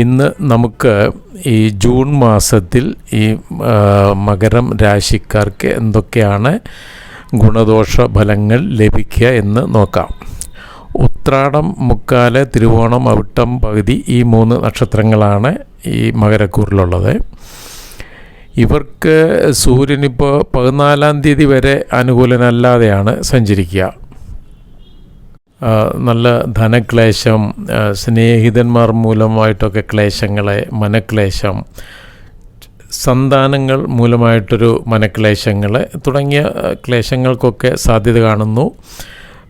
ഇന്ന് നമുക്ക് ഈ ജൂൺ മാസത്തിൽ ഈ മകരം രാശിക്കാർക്ക് എന്തൊക്കെയാണ് ഗുണദോഷ ഫലങ്ങൾ ലഭിക്കുക എന്ന് നോക്കാം. ഉത്രാടം മുക്കാൽ തിരുവോണം അവിട്ടം പകുതി ഈ മൂന്ന് നക്ഷത്രങ്ങളാണ് ഈ മകരക്കൂറിലുള്ളത്. ഇവർക്ക് സൂര്യനിപ്പോൾ പതിനാലാം തീയതി വരെ അനുകൂലനല്ലാതെയാണ് സഞ്ചരിക്കുക. നല്ല ധനക്ലേശം സ്നേഹിതന്മാർ മൂലമായിട്ടൊക്കെ ക്ലേശങ്ങളെ മനക്ലേശം സന്താനങ്ങൾ മൂലമായിട്ടൊരു മനക്ലേശങ്ങൾ തുടങ്ങിയ ക്ലേശങ്ങൾക്കൊക്കെ സാധ്യത കാണുന്നു.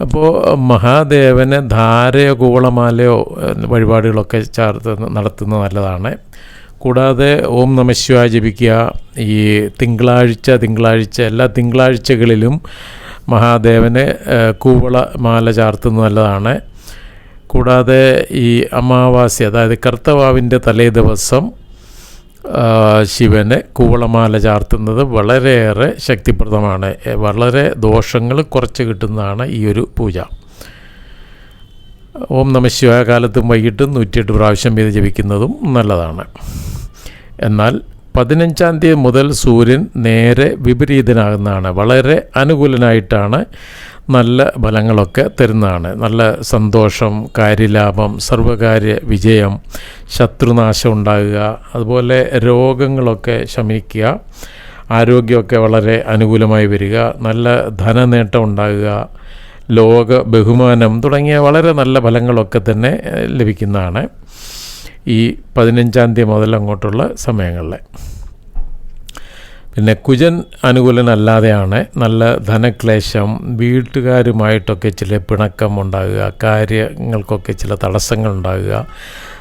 അപ്പോൾ മഹാദേവന് ധാരയോ കൂവളമാലയോ വഴിപാടുകളൊക്കെ ചേർത്ത് നടത്തുന്നത് നല്ലതാണ്. കൂടാതെ ഓം നമശിവായ ജപിക്കുക. ഈ തിങ്കളാഴ്ച തിങ്കളാഴ്ച എല്ലാ തിങ്കളാഴ്ചകളിലും മഹാദേവന് കൂവള മാല ചാർത്തുന്നത് നല്ലതാണ്. കൂടാതെ ഈ അമാവാസ്യ അതായത് കർത്തവാവിന്റെ തലേ ദിവസം ശിവന് കൂവളമാല ചാർത്തുന്നത് വളരെയേറെ ശക്തിപ്രദമാണ്. വളരെ ദോഷങ്ങൾ കുറച്ച് കിട്ടുന്നതാണ് ഈ ഒരു പൂജ. ഓം നമ ശിവകാലത്തും വൈകിട്ടും നൂറ്റിയെട്ട് പ്രാവശ്യം വീത് ജപിക്കുന്നതും നല്ലതാണ്. എന്നാൽ പതിനഞ്ചാം തീയതി മുതൽ സൂര്യൻ നേരെ വിപരീതനാകുന്നതാണ്. വളരെ അനുകൂലനായിട്ടാണ് നല്ല ഫലങ്ങളൊക്കെ തരുന്നതാണ്. നല്ല സന്തോഷം കാര്യലാഭം സർവകാര്യ വിജയം ശത്രുനാശം ഉണ്ടാകുക അതുപോലെ രോഗങ്ങളൊക്കെ ശമിക്കുക ആരോഗ്യമൊക്കെ വളരെ അനുകൂലമായി വരിക നല്ല ധനനേട്ടം ഉണ്ടാകുക ലോക ബഹുമാനം തുടങ്ങിയ വളരെ നല്ല ഫലങ്ങളൊക്കെ തന്നെ ലഭിക്കുന്നതാണ്. ഈ പതിനഞ്ചാം തീയതി മുതൽ അങ്ങോട്ടുള്ള സമയങ്ങളിൽ പിന്നെ കുജൻ അനുകൂലനല്ലാതെയാണ് നല്ല ധനക്ലേശം വീട്ടുകാരുമായിട്ടൊക്കെ ചില പിണക്കം ഉണ്ടാകുക കാര്യങ്ങൾക്കൊക്കെ ചില തടസ്സങ്ങൾ ഉണ്ടാകുക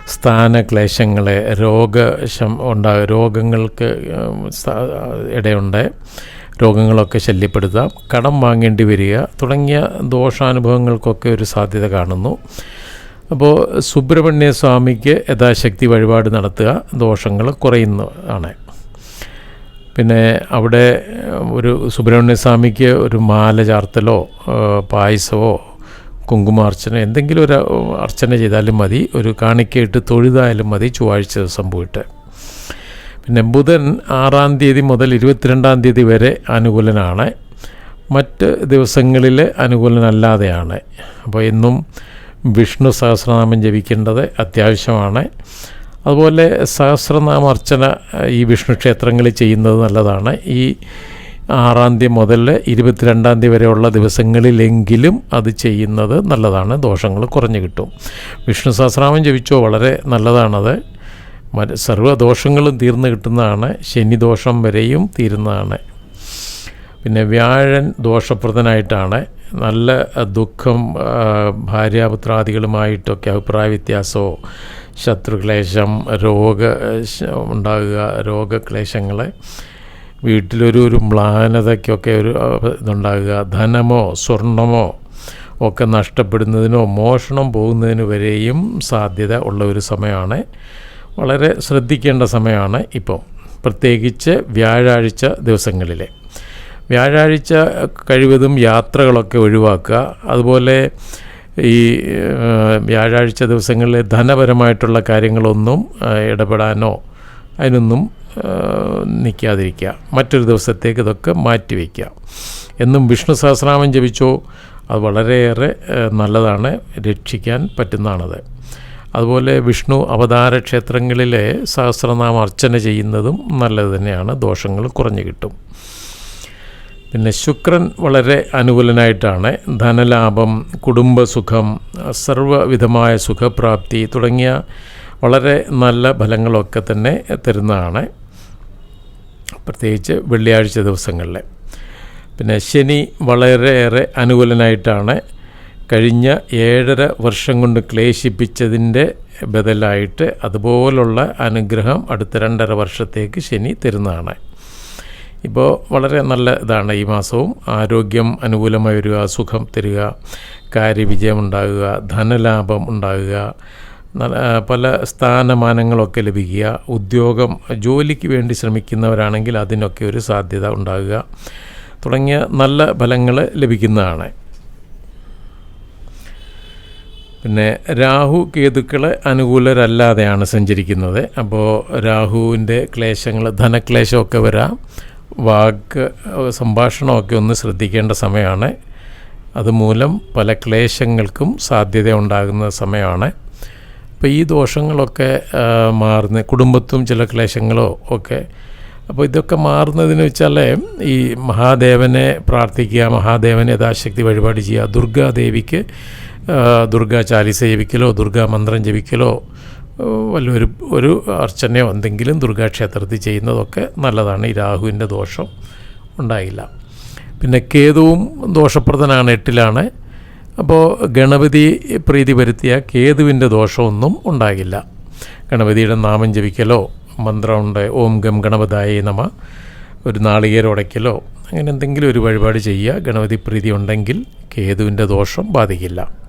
സ്ഥാനക്ലേശങ്ങളെ രോഗശം ഉണ്ടാകുക രോഗങ്ങൾക്ക് ഇടയുണ്ട്. രോഗങ്ങളൊക്കെ ശല്യപ്പെടുത്താം കടം വാങ്ങേണ്ടി വരിക തുടങ്ങിയ ദോഷാനുഭവങ്ങൾക്കൊക്കെ ഒരു സാധ്യത കാണുന്നു. അപ്പോൾ സുബ്രഹ്മണ്യ സ്വാമിക്ക് യഥാശക്തി വഴിപാട് നടത്തുക ദോഷങ്ങൾ കുറയുന്നതാണ് പിന്നെ അവിടെ ഒരു സുബ്രഹ്മണ്യ സ്വാമിക്ക് ഒരു മാല ചാർത്തലോ പായസമോ കുങ്കുമാർച്ചന എന്തെങ്കിലും ഒരു അർച്ചന ചെയ്താലും മതി. ഒരു കാണിക്കയിട്ട് തൊഴുതായാലും മതി ചൊവ്വാഴ്ച ദിവസം പോയിട്ട്. പിന്നെ ബുധൻ ആറാം തീയതി മുതൽ ഇരുപത്തിരണ്ടാം തീയതി വരെ അനുകൂലനാണ്. മറ്റ് ദിവസങ്ങളിൽ അനുകൂലനല്ലാതെയാണ്. അപ്പോൾ എന്നും വിഷ്ണു സഹസ്രനാമം ജപിക്കേണ്ടത് അത്യാവശ്യമാണ്. അതുപോലെ സഹസ്രനാമ അർച്ചന ഈ വിഷ്ണു ക്ഷേത്രങ്ങളിൽ ചെയ്യുന്നത് നല്ലതാണ്. ഈ ആറാം തീയതി മുതൽ ഇരുപത്തിരണ്ടാം തീയതി വരെയുള്ള ദിവസങ്ങളിലെങ്കിലും അത് ചെയ്യുന്നത് നല്ലതാണ്. ദോഷങ്ങൾ കുറഞ്ഞു കിട്ടും. വിഷ്ണു സഹസ്രനാമം ജപിച്ചോ വളരെ നല്ലതാണത്. മറ്റ് സർവദോഷങ്ങളും തീർന്നു കിട്ടുന്നതാണ്. ശനിദോഷം വരെയും തീരുന്നതാണ്. പിന്നെ വ്യാഴൻ ദോഷപ്രദനായിട്ടാണ്. നല്ല ദുഃഖം ഭാര്യാപുത്രാദികളുമായിട്ടൊക്കെ അഭിപ്രായ വ്യത്യാസമോ ശത്രുക്ലേശം രോഗ ഉണ്ടാകുക രോഗക്ലേശങ്ങൾ വീട്ടിലൊരു ഒരു മ്ലാനതയ്ക്കൊക്കെ ഒരു ഇതുണ്ടാകുക ധനമോ സ്വർണമോ ഒക്കെ നഷ്ടപ്പെടുന്നതിനോ മോഷണം പോകുന്നതിന് വരെയും സാധ്യത ഉള്ള ഒരു സമയമാണ്. വളരെ ശ്രദ്ധിക്കേണ്ട സമയമാണ് ഇപ്പം. പ്രത്യേകിച്ച് വ്യാഴാഴ്ച ദിവസങ്ങളിൽ വ്യാഴാഴ്ച കഴിവതും യാത്രകളൊക്കെ ഒഴിവാക്കുക. അതുപോലെ ഈ വ്യാഴാഴ്ച ദിവസങ്ങളിലെ ധനപരമായിട്ടുള്ള കാര്യങ്ങളൊന്നും ഇടപെടാനോ അതിനൊന്നും നിൽക്കാതിരിക്കുക. മറ്റൊരു ദിവസത്തേക്ക് ഇതൊക്കെ മാറ്റിവെക്കുക എന്നും വിഷ്ണു സഹസ്രനാമം ജപിച്ചോ. അത് വളരെയേറെ നല്ലതാണ്. രക്ഷിക്കാൻ പറ്റുന്നതാണത്. അതുപോലെ വിഷ്ണു അവതാര ക്ഷേത്രങ്ങളിലെ സഹസ്രനാമ അർച്ചന ചെയ്യുന്നതും നല്ലത് തന്നെയാണ്. ദോഷങ്ങൾ കുറഞ്ഞു കിട്ടും. പിന്നെ ശുക്രൻ വളരെ അനുകൂലനായിട്ടാണ്. ധനലാഭം കുടുംബസുഖം സർവവിധമായ സുഖപ്രാപ്തി തുടങ്ങിയ വളരെ നല്ല ഫലങ്ങളൊക്കെ തന്നെ തരുന്നതാണ് പ്രത്യേകിച്ച് വെള്ളിയാഴ്ച ദിവസങ്ങളിൽ പിന്നെ ശനി വളരെയേറെ അനുകൂലനായിട്ടാണ്. കഴിഞ്ഞ ഏഴര വർഷം കൊണ്ട് ക്ലേശിപ്പിച്ചതിന്റെ ബദലായിട്ട് അതുപോലുള്ള അനുഗ്രഹം അടുത്ത രണ്ടര വർഷത്തേക്ക് ശനി തരുന്നതാണ്. ഇപ്പോൾ വളരെ നല്ല ഇതാണ് ഈ മാസവും. ആരോഗ്യം അനുകൂലമായി വരിക സുഖം തരിക കാര്യവിജയം ഉണ്ടാകുക ധനലാഭം ഉണ്ടാകുക പല സ്ഥാനമാനങ്ങളൊക്കെ ലഭിക്കുക ഉദ്യോഗം ജോലിക്ക് വേണ്ടി ശ്രമിക്കുന്നവരാണെങ്കിൽ അതിനൊക്കെ ഒരു സാധ്യത ഉണ്ടാകുക തുടങ്ങിയ നല്ല ഫലങ്ങൾ ലഭിക്കുന്നതാണ്. പിന്നെ രാഹു കേതുക്കൾ അനുകൂലരല്ലാതെയാണ് സഞ്ചരിക്കുന്നത്. അപ്പോൾ രാഹുവിന്റെ ക്ലേശങ്ങൾ ധനക്ലേശമൊക്കെ വരാം. വാക്ക് സംഭാഷണമൊക്കെ ഒന്ന് ശ്രദ്ധിക്കേണ്ട സമയമാണ്. അതുമൂലം പല ക്ലേശങ്ങൾക്കും സാധ്യത ഉണ്ടാകുന്ന സമയമാണ്. അപ്പോൾ ഈ ദോഷങ്ങളൊക്കെ മാറുന്ന കുടുംബത്തും ചില ക്ലേശങ്ങളോ ഒക്കെ അപ്പോൾ ഇതൊക്കെ മാറുന്നതിന് വെച്ചാൽ ഈ മഹാദേവനെ പ്രാർത്ഥിക്കുക മഹാദേവനെ യഥാശക്തി വഴിപാട് ചെയ്യുക ദുർഗാദേവിക്ക് ദുർഗാ ചാലിസ ജപിക്കലോ ദുർഗാ മന്ത്രം ജപിക്കലോ വല്ലൊരു ഒരു അർച്ചനയോ എന്തെങ്കിലും ദുർഗാക്ഷേത്രത്തിൽ ചെയ്യുന്നതൊക്കെ നല്ലതാണ്. ഈ രാഹുവിന്റെ ദോഷം ഉണ്ടായില്ല. പിന്നെ കേതുവും ദോഷപ്രദനാണ് എട്ടിലാണ്. അപ്പോൾ ഗണപതി പ്രീതി വരുത്തിയ കേതുവിന്റെ ദോഷമൊന്നും ഉണ്ടാകില്ല ഗണപതിയുടെ നാമം ജപിക്കലോ മന്ത്രമുണ്ട് ഓം ഗം ഗണപതായ നമ ഒരു നാളികേര ഉടയ്ക്കലോ അങ്ങനെ എന്തെങ്കിലും ഒരു വഴിപാട് ചെയ്യുക ഗണപതി പ്രീതി ഉണ്ടെങ്കിൽ കേതുവിന്റെ ദോഷം ബാധിക്കില്ല.